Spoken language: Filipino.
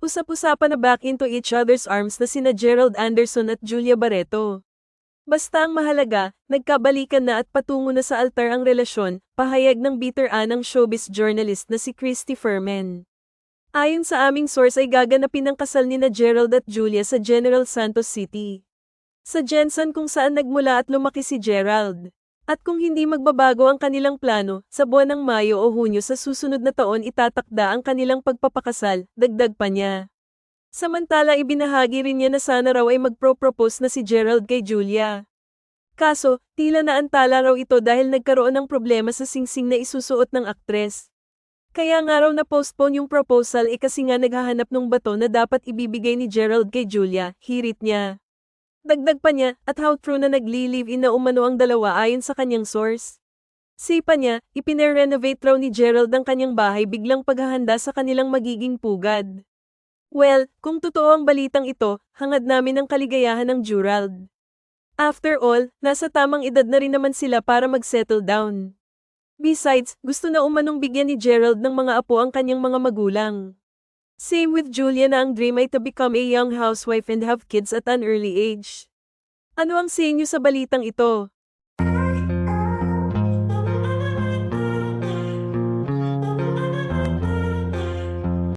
Usap-usapan na back into each other's arms na sina Gerald Anderson at Julia Barreto. Basta ang mahalaga, nagkabalikan na at patungo na sa altar ang relasyon, pahayag ng bitter anang showbiz journalist na si Christy Furman. Ayon sa aming source ay gaganapin ang kasal ni na Gerald at Julia sa General Santos City. Sa Jensen kung saan nagmula at lumaki si Gerald. At kung hindi magbabago ang kanilang plano, sa buwan ng Mayo o Hunyo sa susunod na taon itatakda ang kanilang pagpapakasal, dagdag pa niya. Samantala ibinahagi rin niya na sana raw ay magpro-propose na si Gerald kay Julia. Kaso, tila naantala raw ito dahil nagkaroon ng problema sa singsing na isusuot ng aktres. Kaya nga raw na-postpone yung proposal eh kasi nga naghahanap ng bato na dapat ibibigay ni Gerald kay Julia, hirit niya. Dagdag pa niya, at how true na nagli-live-in na umano ang dalawa ayon sa kanyang source. Sipa niya, ipine-renovate raw ni Gerald ang kanyang bahay biglang paghahanda sa kanilang magiging pugad. Well, kung totoo ang balitang ito, hangad namin ang kaligayahan ng Gerald. After all, nasa tamang edad na rin naman sila para mag-settle down. Besides, gusto na umanong bigyan ni Gerald ng mga apo ang kanyang mga magulang. Same with Julia na ang dream ay to become a young housewife and have kids at an early age. Ano ang sa inyo sa balitang ito?